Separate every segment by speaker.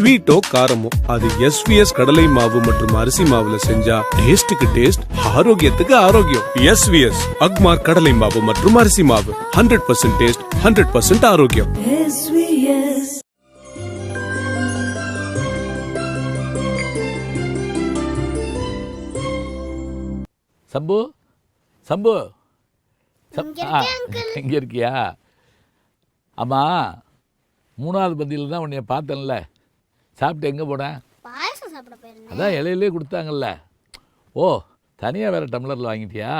Speaker 1: ஸ்வீட்டோ காரமோ அது எஸ்விஎஸ் கடலை மாவு மற்றும் அரிசி மாவுல செஞ்சா டேஸ்டுக்கு டேஸ்ட் ஆரோக்கியத்துக்கு ஆரோக்கியம். எஸ்விஎஸ் அக்மார் கடலை மாவு மற்றும் அரிசி மாவு. Hundred percent taste hundred percent ஆரோக்கியம்.
Speaker 2: SVS.
Speaker 3: சம்பு சம்பு. இங்க இருக்கியா? அம்மா மூணாவது பந்தியில் தான் உன்னைய பார்த்தேன்ல. சாப்பிட்டு எங்கே போனேன்
Speaker 4: பாயசம் சாப்பிட போயிருந்தேன்.
Speaker 3: அதான் இலையிலே கொடுத்தாங்கல்ல. ஓ தனியாக வேறு டம்ளரில் வாங்கிட்டியா?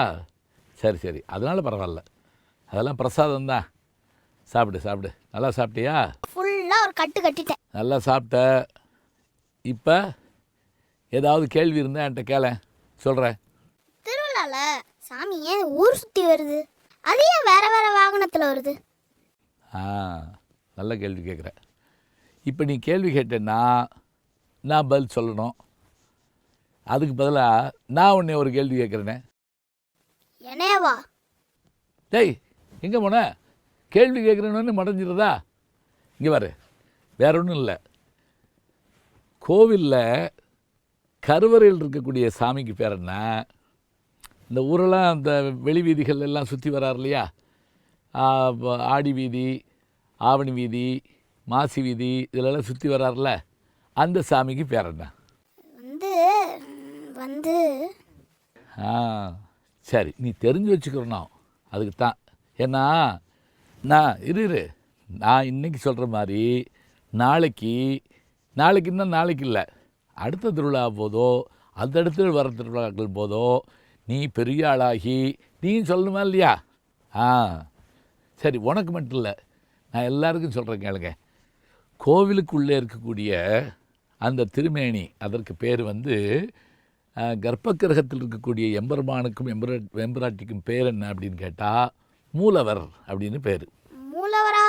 Speaker 3: சரி சரி. அதனால பரவாயில்ல. அதெல்லாம் பிரசாதம் தான். சாப்பிடு சாப்பிடு. நல்லா சாப்பிட்டியா?
Speaker 4: ஃபுல்லா ஒரு கட்டு கட்டிட்டேன்.
Speaker 3: நல்லா சாப்பிட்ட. இப்போ ஏதாவது கேள்வி இருந்தால் என்கிட்ட கேளேன் சொல்கிறேன்
Speaker 4: திருவிழால சாமி ஏன் ஊர் சுத்தி வருது? அது ஏன் வேற வேற வாகனத்துல வருது?
Speaker 3: ஆ நல்ல கேள்வி கேட்குற இப்போ நீ கேள்வி கேட்டேன்னா நான் பதில் சொல்லணும். அதுக்கு பதிலாக நான் உன்னை ஒரு கேள்வி கேட்குறேனே.
Speaker 4: என்னேவா
Speaker 3: டேய் எங்கே போன? கேள்வி கேட்குறேன்னு மறைஞ்சிருதா இங்கே பாரு வேற ஒன்றும் இல்லை. கோவிலில் கருவறையில் இருக்கக்கூடிய சாமிக்கு பேர் என்ன? இந்த ஊரெல்லாம் அந்த வெளி வீதிகள் எல்லாம் சுற்றி வரார் இல்லையா? ஆடி வீதி ஆவணி வீதி மாசி வீதி இதிலெல்லாம் சுற்றி வரார்ல அந்த சாமிக்கு பேர் என்ன?
Speaker 4: வந்து வந்து.
Speaker 3: ஆ சரி நீ தெரிஞ்சு வச்சுக்கிறணும் அதுக்கு தான். ஏன்னா நான் இரு இரு. நான் இன்னைக்கு சொல்கிற மாதிரி நாளைக்கு நாளைக்கு இன்னும் நாளைக்கு இல்லை. அடுத்த திருவிழா போதோ அடுத்தடுத்து வர திருவிழாக்கள் போதோ நீ பெரிய ஆளாகி நீ சொல்லணுமா இல்லையா? ஆ. சரி உனக்கு மட்டும் இல்லை. நான் எல்லாருக்கும் சொல்கிறேன் கேளுங்க. கோவிலுக்குள்ளே இருக்கக்கூடிய அந்த திருமேனி அதற்கு பேர் வந்து அஹ், கர்ப்பகிரகத்தில் இருக்கக்கூடிய எம்பெருமானுக்கும் எம்பர எம்பராட்டிக்கும் பேர் என்ன அப்படின்னு கேட்டால் மூலவர் அப்படின்னு பேர்.
Speaker 4: மூலவரா?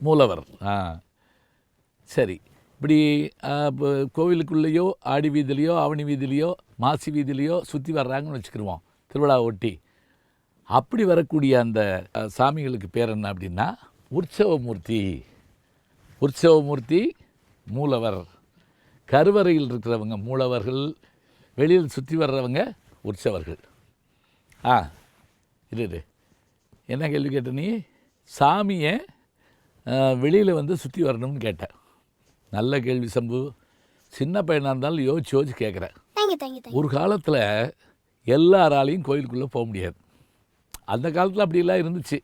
Speaker 3: மூலவர் ஆ. சரி இப்படி கோவிலுக்குள்ளேயோ ஆடி வீதியிலையோ ஆவணி வீதியிலையோ மாசி வீதியிலையோ சுற்றி வர்றாங்கன்னு வச்சுக்கிருவோம் திருவிழா ஒட்டி. அப்படி வரக்கூடிய அந்த சாமிகளுக்கு பேர் என்ன அப்படின்னா உற்சவமூர்த்தி. உற்சவமூர்த்தி மூலவர். கருவறையில் இருக்கிறவங்க மூலவர்கள் வெளியில் சுற்றி வர்றவங்க உற்சவர்கள். ஆ இரு என்ன கேள்வி கேட்ட நீ? சாமியை வெளியில் வந்து சுற்றி வரணும்னு கேட்டேன் நல்ல கேள்வி சம்பு. சின்ன பையனாக இருந்தாலும் யோசிச்சு யோசிச்சு கேட்குறேன் ஒரு காலத்தில் எல்லாராலையும் கோயிலுக்குள்ளே போக முடியாது. அந்த காலத்தில் அப்படிலாம் இருந்துச்சு.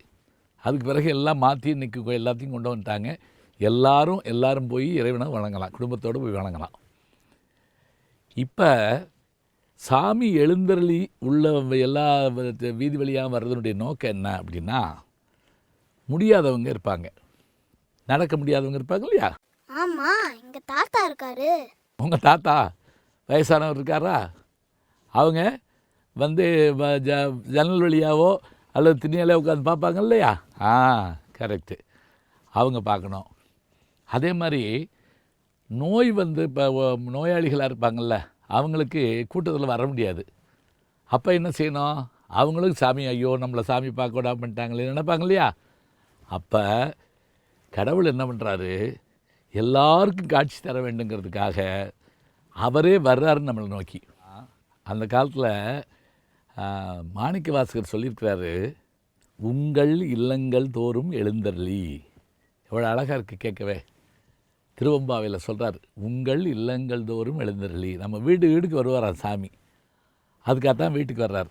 Speaker 3: அதுக்கு பிறகு எல்லாம் மாற்றி இன்னைக்கு கோ- எல்லாத்தையும் கொண்டு வந்துட்டாங்க. எல்லாரும் எல்லாரும் போய் இறைவனை வணங்கலாம். குடும்பத்தோடு போய் வணங்கலாம். இப்போ சாமி எழுந்தருளி உள்ள எல்லா வீதி வழியாக வர்றதனுடைய நோக்கம் என்ன அப்படின்னா முடியாதவங்க இருப்பாங்க. நடக்க முடியாதவங்க இருப்பாங்க இல்லையா?
Speaker 4: ஆமா எங்க தாத்தா இருக்காரு.
Speaker 3: உங்கள் தாத்தா வயசானவர் இருக்காரா? அவங்க வந்து ஜ- ஜன்னல் வழியாவோ அல்லது திண்ணையில உட்காந்து பார்ப்பாங்க இல்லையா? ஆ கரெக்டு அவங்க பார்க்கணும். அதே மாதிரி நோய் வந்து இப்போ நோயாளிகளாக இருப்பாங்கள்ல அவங்களுக்கு கூட்டத்தில் வர முடியாது. அப்போ என்ன செய்யணும்? அவங்களுக்கு சாமி ஐயோ நம்மளை சாமி பார்க்க விடாம பண்ணிட்டாங்களே நினைப்பாங்க இல்லையா? அப்போ கடவுள் என்ன பண்ணுறாரு எல்லாருக்கும் காட்சி தர வேண்டுங்கிறதுக்காக அவரே வர்றாரு நம்மளை நோக்கி. அந்த காலத்தில் மாணிக்க வாசகர் சொல்லியிருக்கிறாரு உங்கள் இல்லங்கள் தோறும் எழுந்தர்லி எவ்வளோ அழகாக இருக்குது கேட்கவே. திருவம்பாவையில் சொல்கிறார் உங்கள் இல்லங்கள் தோறும் எழுந்தருளி. நம்ம வீடு வீடுக்கு வருவாராம் சாமி? அதுக்காகத்தான் வீட்டுக்கு வர்றார்.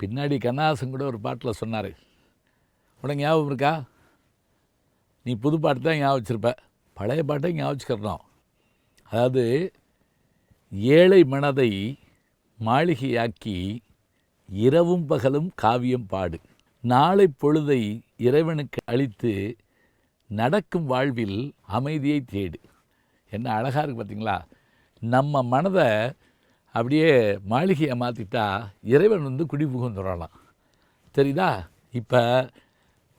Speaker 3: பின்னாடி கண்ணாசன் கூட ஒரு பாட்டில் சொன்னார் உனக்கு ஞாபகம் இருக்கா? நீ புது பாட்டு தான் ஞாபகம் வச்சுருப்ப பழைய பாட்டை ஞாபகம் அதாவது ஏழை மனதை மாளிகையாக்கி இரவும் பகலும் காவியம் பாடு. நாளை பொழுதை இறைவனுக்கு அளித்து நடக்கும் வாழ்வில் அமைதியை தேடு. என்ன அழகாக இருக்குது பார்த்தீங்களா நம்ம மனதை அப்படியே மாளிகையை மாற்றிட்டா இறைவன் வந்து குடி புகுந்துடலாம் தெரியுதா? இப்போ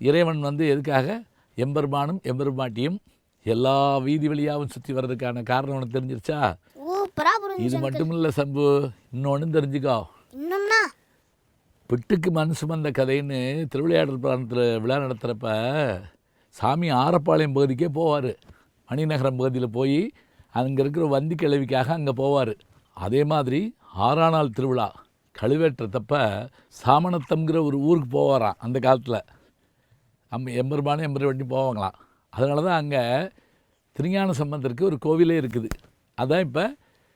Speaker 3: இறைவன் வந்து எதுக்காக? எம்பெருமானும் எம்பெருமாட்டியும் எல்லா வீதி வழியாகவும் சுற்றி வர்றதுக்கான காரணம் உனக்கு தெரிஞ்சிருச்சா? இது மட்டும் இல்லை சம்பு இன்னொன்று தெரிஞ்சுக்கோ. பிட்டுக்கு மண் சுமந்த கதைன்னு திருவிளையாடல் பிராணத்தில் விழா நடத்துகிறப்ப சாமி ஆரப்பாளையம் பகுதிக்கே போவார். மணிநகரம் பகுதியில் போய் அங்கே இருக்கிற வந்தி கிழவிக்காக அங்கே போவார். அதே மாதிரி ஆறாம் நாள் திருவிழா கழுவேற்றத்தப்ப சாமணத்தம்ங்கிற ஒரு ஊருக்கு போவாராம் அந்த காலத்தில். நம்ம எம்பெருமானு எம்பெரு வண்டி போவாங்களாம். அதனால தான் அங்கே திருஞான சம்பந்தருக்கு ஒரு கோவிலே இருக்குது. அதான் இப்போ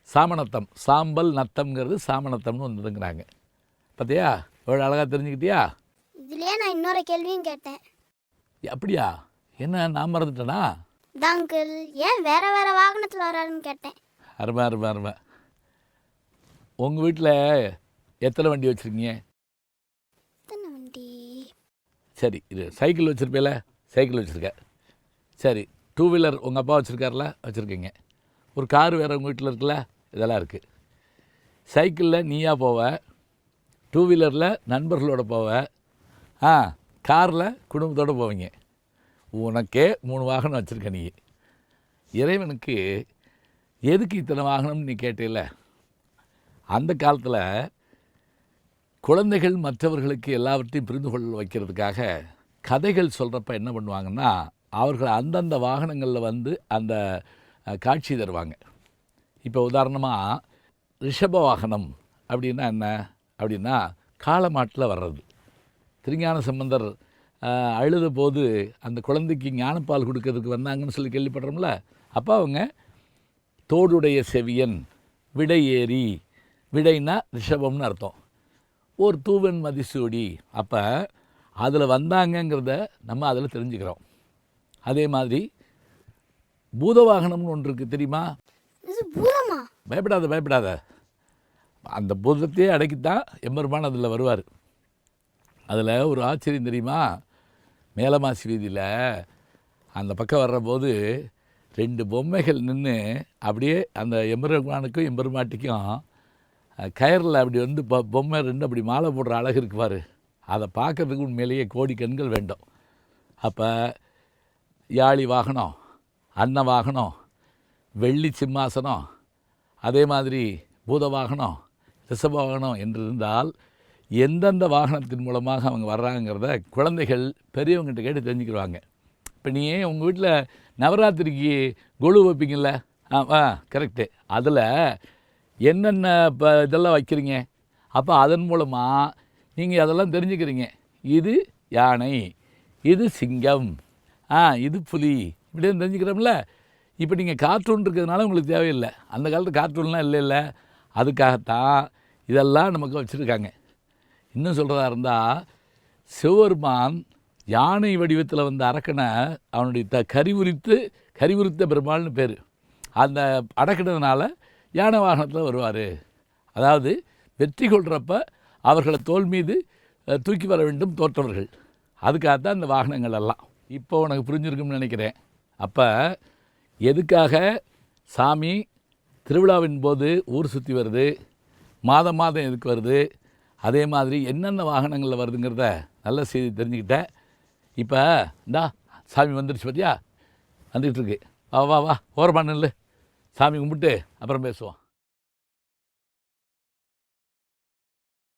Speaker 3: சாமணத்தம் சாம்பல் நத்தம்ங்கிறது சாமணத்தம்னு வந்ததுங்கிறாங்க. பார்த்தியா எவ்வளோ அழகாக தெரிஞ்சுக்கிட்டியா?
Speaker 4: இதுலயே நான் இன்னொரு கேள்வியும் கேட்டேன்.
Speaker 3: அப்படியா? என்ன நான் மறந்துட்டேனா?
Speaker 4: அங்கிள் ஏன் வேற வேற வாகனத்தில் வராருன்னு கேட்டேன்.
Speaker 3: அருமை அருமை அருமை. உங்கள் வீட்டில் எத்தனை வண்டி வச்சுருக்கீங்க?
Speaker 4: எத்தனை வண்டி?
Speaker 3: சரி இது சைக்கிள் வச்சுருப்பேல சைக்கிள் வச்சுருக்க சரி டூ வீலர் உங்கள் அப்பா வச்சுருக்காருல வச்சுருக்கீங்க. ஒரு கார் வேறு உங்கள் வீட்டில் இருக்குல்ல இதெல்லாம் இருக்குது சைக்கிளில் நீயா போவ டூ வீலரில் நண்பர்களோட போவ ஆ காரில் குடும்பத்தோடு போவீங்க. உனக்கே மூணு வாகனம் வச்சுருக்க நீ. இறைவனுக்கு எதுக்கு இத்தனை வாகனம்னு நீ கேட்டில்ல? அந்த காலத்தில் குழந்தைகள் மற்றவர்களுக்கு எல்லாவற்றையும் புரிந்து கொள்ள வைக்கிறதுக்காக கதைகள் சொல்கிறப்ப என்ன பண்ணுவாங்கன்னா அவர்கள் அந்தந்த வாகனங்களில் வந்து அந்த காட்சி தருவாங்க. இப்போ உதாரணமாக ரிஷப வாகனம் அப்படின்னா என்ன? அப்படின்னா காலமாட்டில் வர்றது. திருஞான சம்பந்தர் அழுத போது அந்த குழந்தைக்கு ஞானப்பால் கொடுக்கறதுக்கு வந்தாங்கன்னு சொல்லி கேள்விப்படுறோம்ல அப்போ அவங்க தோடுடைய செவியன் விடை ஏறி விடைனா ரிஷபம்னு அர்த்தம். ஒரு தூவன் மதிசூடி அப்போ அதில் வந்தாங்கங்கிறத நம்ம அதில் தெரிஞ்சுக்கிறோம். அதே மாதிரி பூதவாகனம்னு ஒன்று இருக்குது தெரியுமா? பயப்படாத பயப்படாத. அந்த பூதத்தையே அடக்கித்தான் எம்பெருமான் அதில் வருவார். அதில் ஒரு ஆச்சரியம் தெரியுமா? மேலமாசி வீதியில் அந்த பக்கம் வர்றபோது ரெண்டு பொம்மைகள் நின்று அப்படியே அந்த எம்பெருமானுக்கும் எம்பெருமாட்டிக்கும் கயரில் அப்படி வந்து பொ பொம்மை ரெண்டு அப்படி மாலை போடுற அழகு இருக்குவார் அதை பார்க்கறதுக்கு உண்மையிலேயே கோடி கண்கள் வேண்டும். அப்போ யாழி வாகனம் அன்ன வாகனம் வெள்ளி சிம்மாசனம் அதே மாதிரி பூத வாகனம் ரிஷப வாகனம் என்று இருந்தால் எந்தெந்த வாகனத்தின் மூலமாக அவங்க வர்றாங்கிறத குழந்தைகள் பெரியவங்ககிட்ட கேட்டு தெரிஞ்சுக்கிடுவாங்க. இப்போ நீ ஏன் உங்கள் வீட்டில் நவராத்திரிக்கு கொலு வைப்பீங்கள்ல ஆ ஆ கரெக்டு அதில் என்னென்ன இப்போ இதெல்லாம் வைக்கிறீங்க? அப்போ அதன் மூலமாக நீங்கள் அதெல்லாம் தெரிஞ்சுக்கிறீங்க. இது யானை இது சிங்கம் ஆ இது புலி இப்படின்னு தெரிஞ்சுக்கிறோம்ல. இப்போ நீங்கள் கார்ட்டூன் இருக்கிறதுனால உங்களுக்கு தேவையில்லை. அந்த காலத்து கார்ட்டூன்லாம் இல்லை இல்லை. அதுக்காகத்தான் இதெல்லாம் நமக்கு வச்சுருக்காங்க. இன்னும் சொல்கிறதா இருந்தால் சிவபெருமான் யானை வடிவத்தில் வந்த அரக்கனை அவனுடைய த கரிவுரித்து கரிவுரித்த பெருமாள்னு பேர். அந்த அடக்கினதுனால யானை வாகனத்தில் வருவார். அதாவது வெற்றி கொள்கிறப்ப அவர்களை தோல் மீது தூக்கி வர வேண்டும் தோற்றவர்கள். அதுக்காகத்தான் இந்த வாகனங்கள் எல்லாம். இப்போ உனக்கு புரிஞ்சிருக்கும்னு நினைக்கிறேன். அப்போ எதுக்காக சாமி திருவிழாவின் போது ஊர் சுற்றி வருது? மாதம் மாதம் எதுக்கு வருது? அதே மாதிரி என்னென்ன வாகனங்களில் வருதுங்கிறத நல்ல செய்தி தெரிஞ்சுக்கிட்டேன். இப்போ இந்தா சாமி வந்துருச்சு பார்த்தியா வந்துக்கிட்டு இருக்கு. வா வா வா ஓரமாக நில்லு. சாமி கும்பிட்டு அப்புறம் பேசுவோம்.